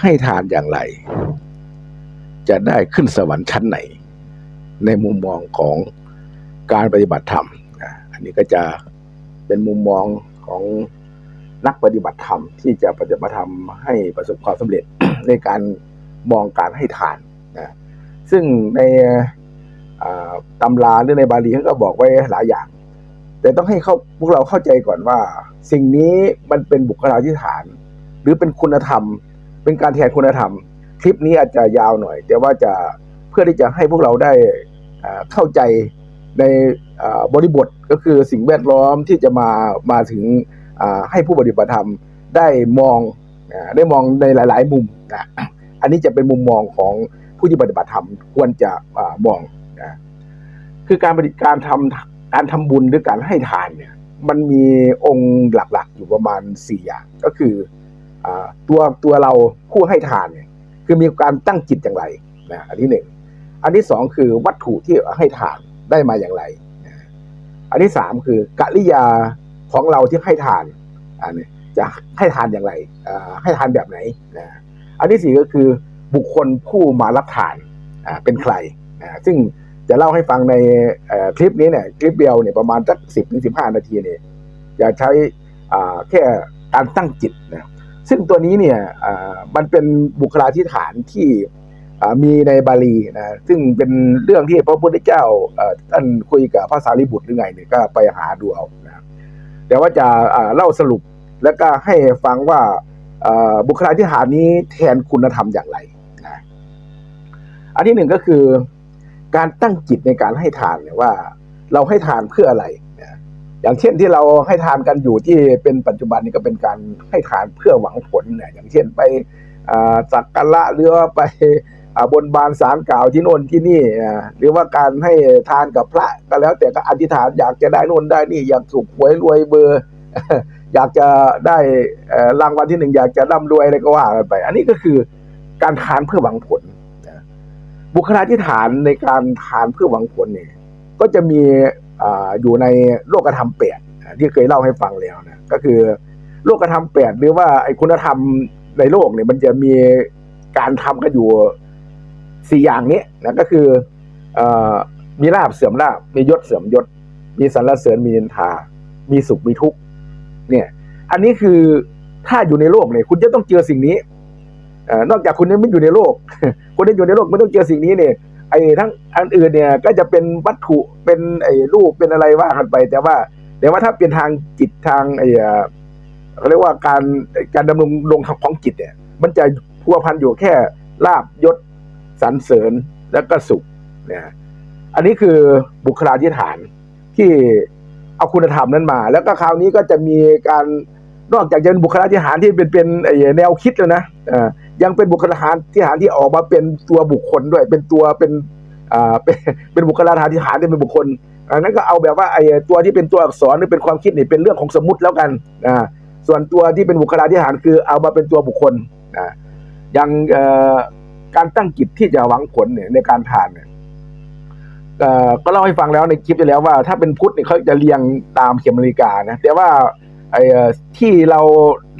ให้ทานอย่างไร จะได้ขึ้นสวรรค์ชั้นไหน ในมุมมองของการปฏิบัติธรรมอันนี้ก็จะเป็นมุมมองของนักปฏิบัติธรรม ที่จะปฏิบัติธรรมให้ประสบความสำเร็จในการมองการให้ทานนะซึ่งในอ่าตำราหรือในบาลีเขาก็บอกไว้หลายอย่าง แต่ต้องให้เขาพวกเราเข้าใจก่อนว่า สิ่งนี้มันเป็นบุคลาธิฐาน หรือเป็นคุณธรรม เป็นการแทนคุณธรรม คลิปนี้อาจจะยาวหน่อย แต่ว่าจะเพื่อที่จะให้พวกเราได้เข้าใจในบริบทก็คือสิ่งแวดล้อมที่จะมามาถึงให้ผู้ปฏิบัติธรรมได้มองอได้มองในหลาย ๆ มุมนะอันนี้จะเป็นมุมมองของผู้ที่ปฏิบัติธรรมควรจะอมองนะคือการปฏิการทำการทำบุญหรือการให้ทานเนี่ยมันมีองค์หลัก ๆ อยู่ประมาณสี่อย่างก็คือ ตัวตัวเราผู้ให้ทานเนี่ยคือมีการตั้งจิตอย่างไรนะอันที่หนึ่งอันที่สองคือวัตถุที่ให้ทานได้มาอย่างไรนะอันที่สามคือกริยาของเราที่ให้ทานอันนี้จะให้ทานอย่างไรให้ทานแบบไหนนะอันที่สี่ก็คือบุคคลผู้มารับทานเป็นใครนะซึ่งจะเล่าให้ฟังในคลิปนี้เนี่ยคลิปเดียวเนี่ยประมาณสักสิบถึงสิบห้านาทีเนี่ยจะใช้แค่การตั้งจิตนะ ซึ่งตัวนี้เนี่ยอ่ามันเป็นบุคลาธิฐานที่อ่ามีในบาลีนะซึ่งเป็นเรื่องที่พระพุทธเจ้าอ่อท่านคุยกับพระสารีบุตรหรือไงเนี่ยก็ไปหาดูเอานะแต่ว่าจะอ่าเล่าสรุปแล้วก็ให้ฟังว่าอ่าบุคลาธิฐานนี้แทนคุณธรรมอย่างไรนะอันที่หนึ่งก็คือการตั้งจิตในการให้ทานเนี่ยว่า เราให้ทานเพื่ออะไร อย่างเช่นที่เราให้ทานกันอยู่ที่เป็นปัจจุบันนี้ก็เป็นการให้ทานเพื่อหวังผลเนี่ยอย่างเช่นไปสักการะหรือว่าไปบนบานสารกล่าวที่โน่นที่นี่หรือว่าการให้ทานกับพระก็แล้ว แต่ก็อธิษฐานอยากจะได้โน่นได้นี่อยากถูกหวยรวยเบอร์ อยากจะได้รางวัลที่หนึ่งอยากจะร่ำรวยอะไรก็ว่ากันไป อันนี้ก็คือการทานเพื่อหวังผลบุคลาธิฐานในการทานเพื่อหวังผลเนี่ยก็จะมี อยู่ในโลกธรรมแปดที่เคยเล่าให้ฟังแล้วนะก็คือโลกธรรมแปดหรือว่าไอ้คุณธรรมในโลกเนี่ยมันจะมีการทำกันอยู่สี่อย่างนี้นะก็คืออมีลาบเสื่อมลาบมียศเสื่อมยศ มีสรรเสริญมีนินทา มีสุขมีทุกข์เนี่ยอันนี้คือถ้าอยู่ในโลกเนี่ยคุณจะต้องเจอสิ่งนี้อนอกจากคุณไม่อยู่ในโลกคนที่อยู่ในโลกไม่ต้องเจอสิ่งนี้เนี่ย อ้ทั้งอันอื่นเนี่ยก็จะเป็นวัตถุเป็นไอ้รูปเป็นอะไรว่ากันไป แต่ว่าแต่ว่าถ้าเป็นทางจิตทางไอ้เขาเรียกว่าการการดำรงลงของจิตเนี่ย มันจะพัวพันอยู่แค่ลาบยศสรรเสริญแล้วก็สุขเนี่ยอันนี้คือบุคลาธิฐานที่เอาคุณธรรมนั้นมา แล้วก็คราวนี้ก็จะมีการนอกจากจะเป็นบุคลาธิฐานที่เป็นเป็นไอ้แนวคิดแล้วนะอ่อ ยังเป็นบุคลาธิฐานที่ออกมาเป็นตัวบุคคลด้วย เป็นตัวเป็นอ่าเป็นเป็นบุคลาธิฐานที่เป็นบุคคลอันนั้นก็เอาแบบว่าไอ้ตัวที่เป็นตัวอักษรหรือเป็นความคิดนี่เป็นเรื่องของสมมติแล้วกันอ่าส่วนตัวที่เป็นบุคลาธิฐานคือเอามาเป็นตัวบุคคลอ่าอย่างการตั้งจิตที่จะหวังผลเนี่ยในการทานเนี่ยก็เล่าให้ฟังแล้วในคลิปที่แล้วว่า ถ้าเป็นพุทธเนี่ยเขาจะเรียงตามเข็มนาฬิกานะแต่ว่าไอ้ที่เรา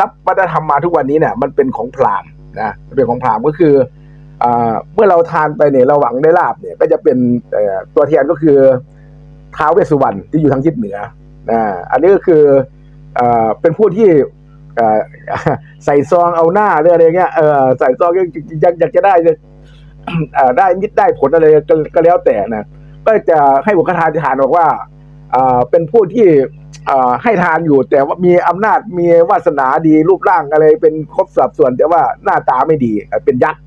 รับวัฒนธรรมมาทุกวันนี้เนี่ยมันเป็นของพราหมณ์ นะเป็นของพราหมณ์ก็คืออเมื่อเราทานไปเนี่ยเราหวังได้ลาบเนี่ย ก็จะเป็นตัวแทนก็คือท้าวเวสสุวรรณที่อยู่ทางทิศเหนือนะอันนี้ก็คืออเป็นผู้ที่ใส่ซองเอาหน้าหรืออะไรเงี้ยเออใส่ซองยากอยากจะได้ได้มิตรได้ผลอะไรก็แล้วแต่นะก็จะให้บุคคลาธิฐานบอกว่า เป็นผู้ที่อ่าให้ทานอยู่ แต่ว่ามีอำนาจมีวาสนาดีรูปร่างอะไร เป็นครบสับส่วน แต่ว่าหน้าตาไม่ดีเป็นยักษ์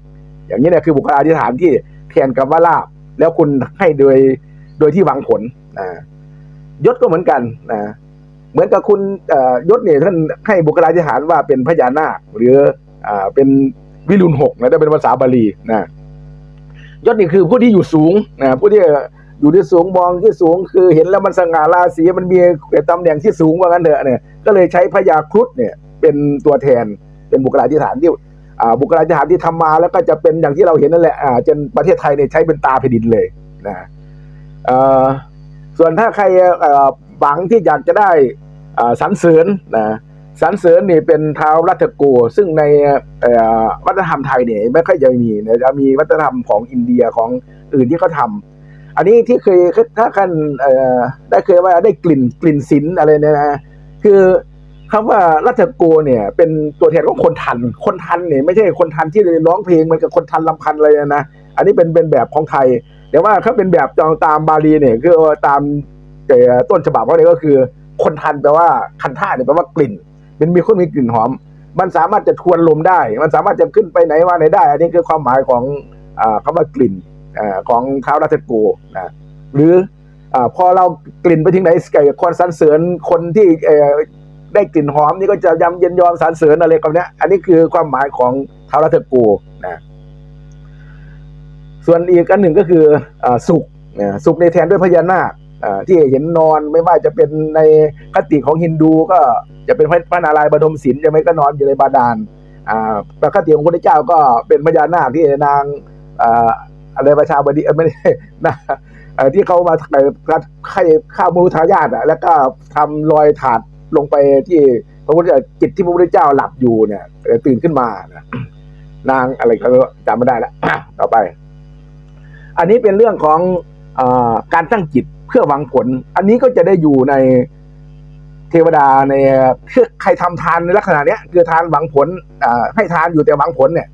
อย่างนี้เนี่ยคือบุคลาธิฐานที่แทนกับว่าลาบ แล้วคุณให้โดยโดยที่หวังผลนะยศก็เหมือนกันนะเหมือนกับคุณอ่อยศเนี่ยท่านให้บุคลาธิฐานว่าเป็นพญานาคหรืออ่าเป็นวิรุณหกนะถ้าเป็นภาษาบาลีนะยศนี่คือผู้ที่อยู่สูงนะผู้ที่ อยู่ที่สูงมองที่สูงคือเห็นแล้วมันสง่าราศีมันมีตำแหน่งที่สูงกว่างั้นเถอะเนี่ยก็เลยใช้พญาครุฑเนี่ยเป็นตัวแทนเป็นบุคลาธิฐานที่บุคลาธิฐานที่ทำมาแล้วก็จะเป็นอย่างที่เราเห็นนั่นแหละอ่าจนประเทศไทยเนี่ยใช้เป็นตาแผ่นดินเลยนะส่วนถ้าใครหวังที่อยากจะได้สรรเสริญนะสรรเสริญนี่เป็นเท้ารัตโก ซึ่งในวัฒนธรรมไทยเนี่ยไม่ค่อยจะมีจะมีวัฒนธรรมของอินเดียของอื่นที่เขาทำ อันนี้ที่เคยถ้าท่านได้เคยว่าได้กลิ่นกลิ่นศิลป์อะไรเนี่ยนะคือคำว่ารัตโกเนี่ยเป็นตัวแทนของคนทัน คนทันเนี่ยไม่ใช่คนทันที่ร้องเพลงเหมันกับคนทันลำพันเลยนะ อันนี้เป็นเป็นแบบของไทย แต่ว่าถ้าเป็นแบบตามบาลีเนี่ยคือตามต้นฉบับเขาเนี่ยก็คือ คนทันแปลว่าคันท่าเนี่ยแปลว่ากลิ่น เป็นมีคนมีกลิ่นหอม มันสามารถจะทวนลมได้ มันสามารถจะขึ้นไปไหนมาไหนได้ อันนี้คือความหมายของอาคำว่ากลิ่น ของเท้าวรัตโกนะหรืออพอเรากลิ่นไปถึงไหนไก่คนสรรเสริญคนที่ได้กลิ่นหอมนี่ก็จะยำเย็นยอมสรรเสริญอะไรกับเนี้ย อันนี้คือความหมายของเท้าวรัตโกนะ ส่วนอีกอันหนึ่งก็คืออสุขนะสุขในแทนด้วยพญานาคที่เห็นนอนไม่ว่าจะเป็นในคติของฮินดูก็จะเป็นพระพระนารายณ์บดมศิลป์ใช่ไหมก็นอนอยู่ในบาดาลอ่าแต่คติของพระเจ้าก็เป็นพญานาคที่นาง อะไรประชาบดีไม่ได้นะที่เขามาไอ้ไข่ข้าวมรุทายาทอะแล้วก็ทำรอยถาดลงไปที่พระพุทธจิตที่พระพุทธเจ้าหลับอยู่เนี่ยตื่นขึ้นมานะนางอะไรเขาจำไม่ได้แล้วต่อไป อันนี้เป็นเรื่องของอการตั้งจิตเพื่อหวังผล อันนี้ก็จะได้อยู่ในเทวดาในคือใครทำทานในลักษณะเนี้ย คือทานหวังผลให้ทานอยู่แต่หวังผลเนี่ย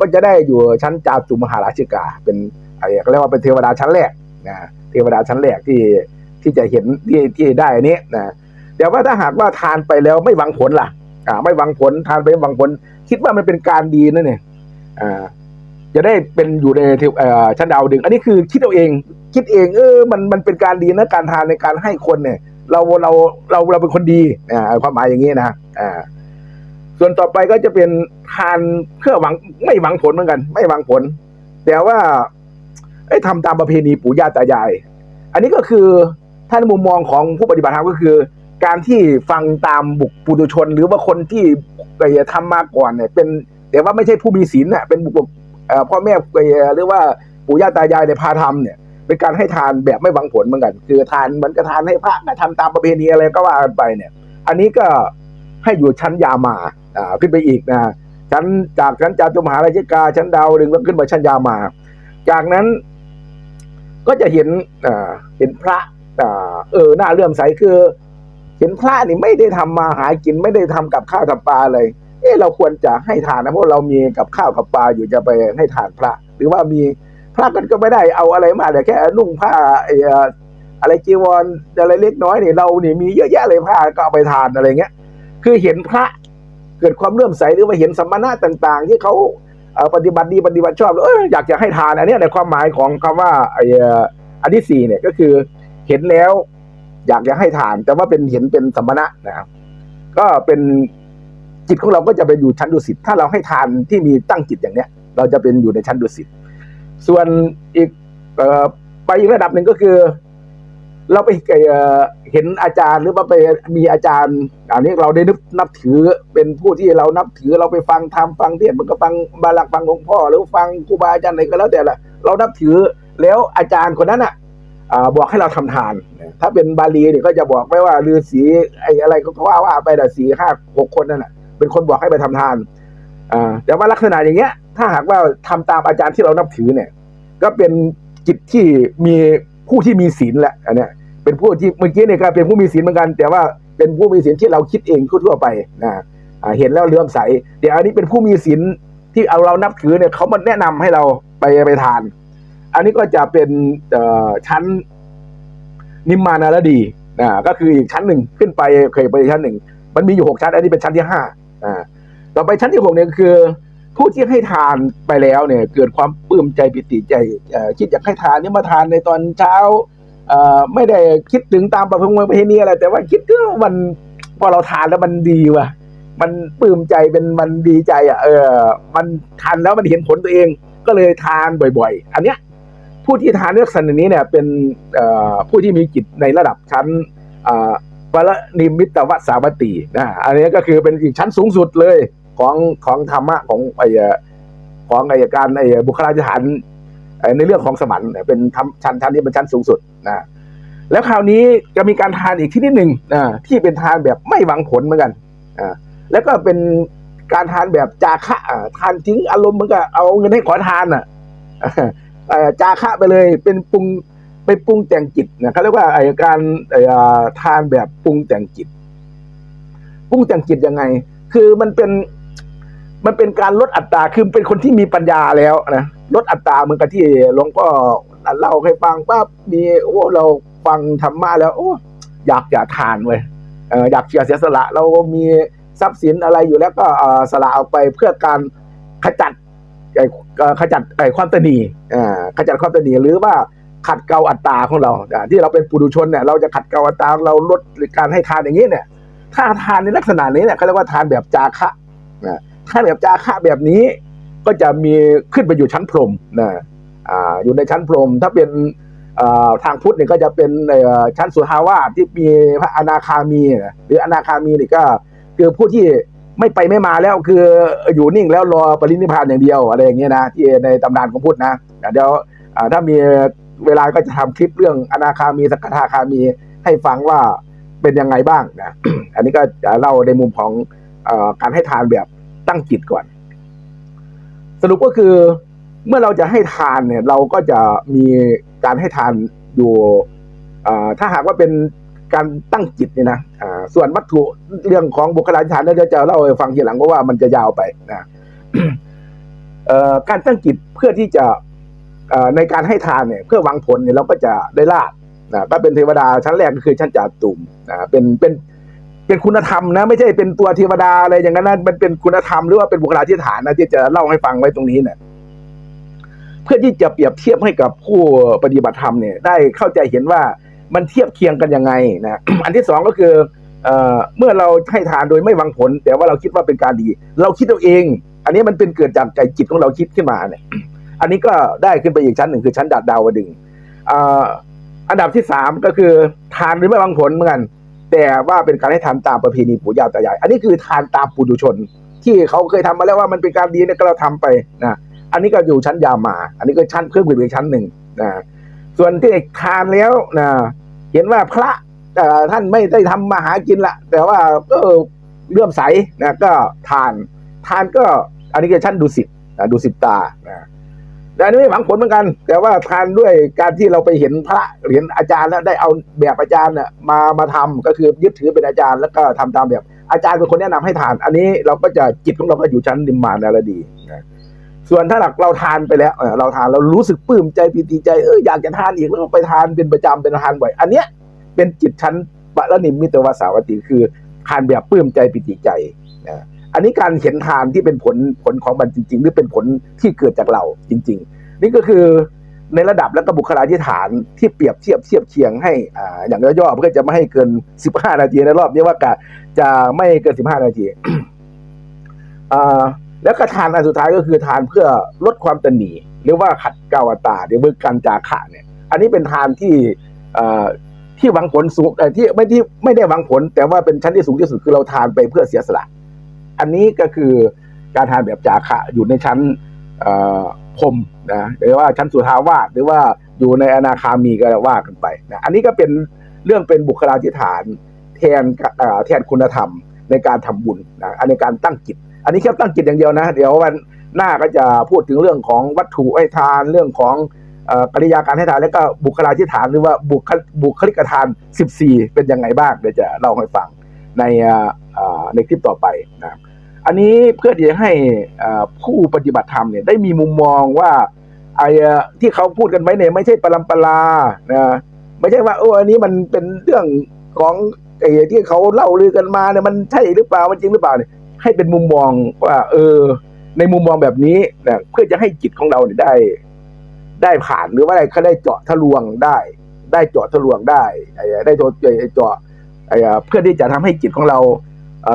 ก็จะได้อยู่ชั้นจาตุมหาราชิกา เป็นอะไรเขาเรียกว่าเป็นเทวดาชั้นแรกนะเทวดาชั้นแรกที่ที่จะเห็นที่ที่ได้อนี้นะแต่ว่าถ้าหากว่าทานไปแล้วไม่หวังผลล่ะ อ่า ไม่หวังผลทานไปหวังผล คิดว่ามันเป็นการดีนั่นเนี่ยอ่าจะได้เป็นอยู่ในเอ่อชั้นดาวดึง อันนี้คือคิดเอาเอง คิดเอง เออ มันมันเป็นการดีนะการทานในการให้คนเนี่ย เราเราเราเราเป็นคนดีอ่าความหมายอย่างนี้นะอ่า ส่วนต่อไปก็จะเป็นทานเพื่อหวังไม่หวังผลเหมือนกัน ไม่หวังผล แต่ว่าไอ้ทำตามประเพณีปู่ย่าตายาย อันนี้ก็คือท่านมุมมองของผู้ปฏิบัติธรรมก็คือ การที่ฟังตามบุคปุถุชน หรือว่าคนที่ไปทำมาก่อนเนี่ยเป็นแต่ว่าไม่ใช่ผู้มีศีลน่ะเป็นบุคคลพ่อแม่เอ่อหรือว่าปู่ย่าตายายในพาทำเนี่ย เป็นการให้ทานแบบไม่หวังผลเหมือนกัน คือทานเหมือนกับทานให้พระก็ทำตามประเพณีอะไรก็ว่าไปเนี่ย อันนี้ก็ให้อยู่ชั้นยามา อ่าขึ้นไปอีกนะชั้นจากชั้นจาตุมหาราชิกาชั้นดาวดึงแล้วขึ้นมาชั้นยามา จากนั้นก็จะเห็นอ่าเห็นพระอ่าเออหน้าเลื่อมใสคือ เห็นพระนี่ไม่ได้ทำมาหากินไม่ได้ทำกับข้าวกับปลาเลยเออเราควรจะให้ทานนะเพราะเรามีกับข้าวกับปลาอยู่จะไปให้ทานพระ หรือว่ามีพระกันก็ไม่ได้เอาอะไรมาแต่แค่นุ่งผ้าไอ้เอออะไรจีวรอะไรเล็กน้อยนี่เราเนี่ยมีเยอะแยะเลยผ้าก็เอาไปทานอะไรเงี้ย คือเห็นพระ เกิดความเลื่อมใสหรือว่าเห็นสัมมาณะต่าง ๆ ที่เขาปฏิบัติดีปฏิบัติชอบเอออยากจะให้ทานอันนี้ในความหมายของคำว่าไออันที่สี่เนี่ยก็คือเห็นแล้ว อยากจะให้ทาน แต่ว่าเป็นเห็นเป็นสัมมณะนะครับก็เป็นจิตของเราก็จะไปอยู่ชั้นดุสิตถ้าเราให้ทานที่มีตั้งจิตอย่างเนี้ย เราจะเป็นอยู่ในชั้นดุสิตส่วนอีกออไปอีกระดับหนึ่งก็คือ เราไปเเห็นอาจารย์หรือว่าไปมีอาจารย์อันนี้เราได้นับนับถือเป็นผู้ที่เรานับถือเราไปฟังธรรมฟังเทศมันก็ฟังบาลักฟังหลวงพ่อ หรือฟังครูบาอาจารย์ไหนก็แล้วแต่ละเรานับถือแล้วอาจารย์คนนั้นอะบอกให้เราทำทาน ถ้าเป็นบาลีเนี่ยก็จะบอกไว้ว่าฤาษีไอ้อะไรก็ว่าว่าไปแต่สี่ห้าหกคนนั่นแหละเป็นคนบอกให้ไปทำทานแต่ว่าลักษณะอย่างเงี้ย ถ้าหากว่าทำตามอาจารย์ที่เรานับถือเนี่ย ก็เป็นจิตที่มีผู้ที่มีศีลแหละอันเนี้ย เป็นผู้ที่เมื่อกี้เนี่ยก็เป็นผู้มีศีลเหมือนกัน แต่ว่าเป็นผู้มีศีลที่เราคิดเองทั่วไปนะเห็นแล้วเลื่อมใสเดี๋ยวอันนี้เป็นผู้มีศีลที่เอาเรานับถือเนี่ยเขามาแนะนำให้เราไปไปทาน อันนี้ก็จะเป็นชั้นนิมมานารดีอ่าก็คืออีกชั้นหนึ่งขึ้นไปเคยไปชั้นหนึ่งมันมีอยู่หกชั้น อันนี้เป็นชั้นที่ห้าอ่าต่อไปชั้นที่หกเนี่ยคือ ผู้ที่ให้ทานไปแล้วเนี่ย เกิดความปลื้มใจปิติใจคิดอยากให้ทานนี่มาทานในตอนเช้า ไม่ได้คิดถึงตามประเพณีประเพณีอะไร แต่ว่าคิดว่ามันพอเราทานแล้วมันดีว่ะ มันปลื้มใจเป็นมันดีใจอะ เออ มันทานแล้วมันเห็นผลตัวเอง ก็เลยทานบ่อย ๆ อันเนี้ยผู้ที่ทานลักษณะนี้เนี่ย เป็นผู้ที่มีจิตในระดับชั้นอ่าปรนิมิตวสาวตีนะอันนี้ก็คือเป็นอีกชั้นสูงสุดเลยของของธรรมะของไอ้ของไอ้การไอ้บุคลาธิฐานเอ่อ ในเรื่องของสมรรค์เนี่ยเป็นชั้นชั้นนี้เป็นชั้นสูงสุดนะแล้วคราวนี้จะมีการทานอีกที่นิดหนึ่งนะที่เป็นทานแบบไม่หวังผลเหมือนกันอแล้วก็เป็นการทานแบบจาคะอ่าทานทิ้งอารมณ์เหมันก็เอาเงินให้ขอทานอะจาคะไปเลยเป็นปรุงไปปรุงแต่งจิตนะเขาเรียกว่าไอ้การไอ้ทานแบบปรุงแต่งจิตปรุงแต่งจิตยังไง คือมันเป็นมันเป็นการลดอัตราคือเป็นคนที่มีปัญญาแล้วนะ ลดอัตราเหมือนกับที่หลวงพ่อเล่าให้ฟังว่ามีโอ้เราฟังธรรมะแล้ว โอ้อยากอยากทานเว้ยอยากเสียเสียสละเรามีทรัพย์สินอะไรอยู่แล้วก็สละเอาไปเพื่อการขจัดขจัดความตนีขจัดความตนีหรือว่าขัดเกลาอัตราของเราที่เราเป็นปุถุชนเนี่ยเราจะขัดเกลาอัตราเราลดการให้ทานอย่างนี้เนี่ย ถ้าทานในลักษณะนี้เนี่ยเขาเรียกว่าทานแบบจาคะนะทานแบบจาคะแบบนี้ ก็จะมีขึ้นไปอยู่ชั้นพรหมนะออยู่ในชั้นพรหมถ้าเป็นทางพุทธเนี่ยก็จะเป็นชั้นสุทาวาสที่มีพระอนาคามี หรืออนาคามีนี่ก็คือผู้ที่ไม่ไปไม่มาแล้วคืออยู่นิ่งแล้วรอปรินิพพานอย่างเดียวอะไรอย่างเงี้ยนะที่ในตำนานของพุทธนะเดี๋ยวถ้ามีเวลาก็จะทำคลิปเรื่องอนาคามีสกทาคามีให้ฟังว่าเป็นยังไงบ้างนะอันนี้ก็จะเล่าในมุมของอการให้ทานแบบตั้งจิตก่อน สรุปก็คือเมื่อเราจะให้ทานเนี่ย เราก็จะมีการให้ทานอยู่เอ่อถ้าหากว่าเป็นการตั้งจิตเนี่ยนะอ่าส่วนวัตถุเรื่องของบุคลาธิฐานเนี่ยเดี๋ยวจะเล่าให้ฟังทีหลังเพราะว่ามันจะยาวไปนะอ่อการตั้งจิตเพื่อที่จะอ่อในการให้ทานเนี่ย เพื่อหวังผลเนี่ยเราก็จะได้ลาบนะก็เป็นเทวดาชั้นแรกก็คือชั้นจาตุมนะเป็นเป็น เป็นคุณธรรมนะ ไม่ใช่เป็นตัวเทวดาอะไรอย่างนั้นนะมันเป็นคุณธรรมหรือว่าเป็นบุคลาธิฐานนะที่จะเล่าให้ฟังไว้ตรงนี้เนี่ยเพื่อที่จะเปรียบเทียบให้กับผู้ปฏิบัติธรรมเนี่ยได้เข้าใจเห็นว่ามันเทียบเคียงกันยังไงนะอันที่สองก็คือเอ่อเมื่อเราให้ทานโดยไม่หวังผล แต่ว่าเราคิดว่าเป็นการดี เราคิดเอาเอง อันนี้มันเป็นเกิดจากใจจิตของเราคิดขึ้นมาเนี่ยอันนี้ก็ได้ขึ้นไปอีกชั้นหนึ่งคือชั้นดาดดาวดึงอ่าอันดับที่สามก็คือทานโดยไม่หวังผลเหมือนกัน แต่ว่าเป็นการให้ทานตามประเพณีปู่ย่าตายาย อันนี้คือทานตามปุถุชน ที่เขาเคยทำมาแล้วว่ามันเป็นการดีเนี่ยก็เราทำไปนะอันนี้ก็อยู่ชั้นยามา อันนี้ก็ชั้นเพิ่มขึ้นไปอีกชั้นหนึ่งนะส่วนที่ทานแล้วนะเห็นว่าพระท่านไม่ได้ทำมาหากินละแต่ว่าก็เลื่อมใสนะก็ทาน ทานก็อันนี้ก็ชั้นดูสิตนะดูสิตตานะ แต่อันนี้ไม่หวังผลเหมือนกัน แต่ว่าทานด้วยการที่เราไปเห็นพระเห็นอาจารย์แล้วได้เอาแบบอาจารย์น่ะมามาทำก็คือยึดถือเป็นอาจารย์แล้วก็ทำตามแบบอาจารย์เป็นคนแนะนำให้ทาน อันนี้เราก็จะจิตของเราก็อยู่ชั้นดิมมานนารดีนะส่วนถ้าหลักเราทานไปแล้วเราทานเรารู้สึกปลื้มใจปีติใจเอออยากจะทานอีกแล้วไปทานเป็นประจำเป็นทานบ่อย อันเนี้ยเป็นจิตชั้นปะละนิมมิตวสาวติคือทานแบบปลื้มใจปีติใจนะ อันนี้การเห็นทานที่เป็นผลผลของมันจริง ๆ หรือเป็นผลที่เกิดจากเราจริง ๆ นี่ก็คือในระดับและก็บุคลาธิฐานที่เปรียบเทียบเทียบเคียงให้อ่าอย่างย่อๆเพื่อจะไม่ให้เกิน 15 นาทีในรอบนี้ว่ากะจะไม่เกิน 15 นาทีอ่าแล้วก็ทานอันสุดท้ายก็คือทานเพื่อลดความตนหนีหรือว่าขัดเกลาตาหรือว่าการจาคะเนี่ย อันนี้เป็นทานที่ที่หวังผลสูงแต่ที่ไม่ที่ไม่ได้หวังผล แต่ว่าเป็นชั้นที่สูงที่สุดคือเราทานไปเพื่อเสียสละ อันนี้ก็คือการทานแบบจาคะอยู่ในชั้นพรมนะหรือว่าชั้นสุทาวาสหรือว่าอยู่ในอนาคามีก็ว่ากันไปนะอันนี้ก็เป็นเรื่องเป็นบุคลาธิฐานแทนแทนคุณธรรมในการทำบุญนะอันในการตั้งจิต อันนี้แค่ตั้งจิตอย่างเดียวนะ เดี๋ยววันหน้าก็จะพูดถึงเรื่องของวัตถุให้ทานเรื่องของเอ่อกริยาการให้ทานแล้วก็บุคลาธิฐานหรือว่าบุคบุคลิกทาน 14 เป็นยังไงบ้างเดี๋ยวจะเล่าให้ฟังในในคลิปต่อไปนะ อันนี้เพื่อที่จะให้ผู้ปฏิบัติธรรมเนี่ยได้มีมุมมองว่าไอ้ที่เขาพูดกันไว้เนี่ยไม่ใช่ปรัมปรานะไม่ใช่ว่าโอ้อันนี้มันเป็นเรื่องของไอ้ที่เขาเล่าลือกันมาเนี่ยมันใช่หรือเปล่ามันจริงหรือเปล่าเนี่ยให้เป็นมุมมองว่า เออ ในมุมมองแบบนี้นะเพื่อจะให้จิตของเราเนี่ยได้ ได้ผ่านหรือว่าอะได้เขาได้เจาะทะลวงได้ ได้เจาะทะลวงได้ไอ้ได้เจาะเจาะไอ้เพื่อที่จะทำให้จิตของเรา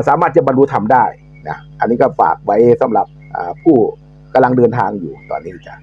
สามารถจะบรรลุธรรมได้ นะอันนี้ก็ฝากไว้สำหรับผู้กำลังเดินทางอยู่ตอนนี้จ้ะ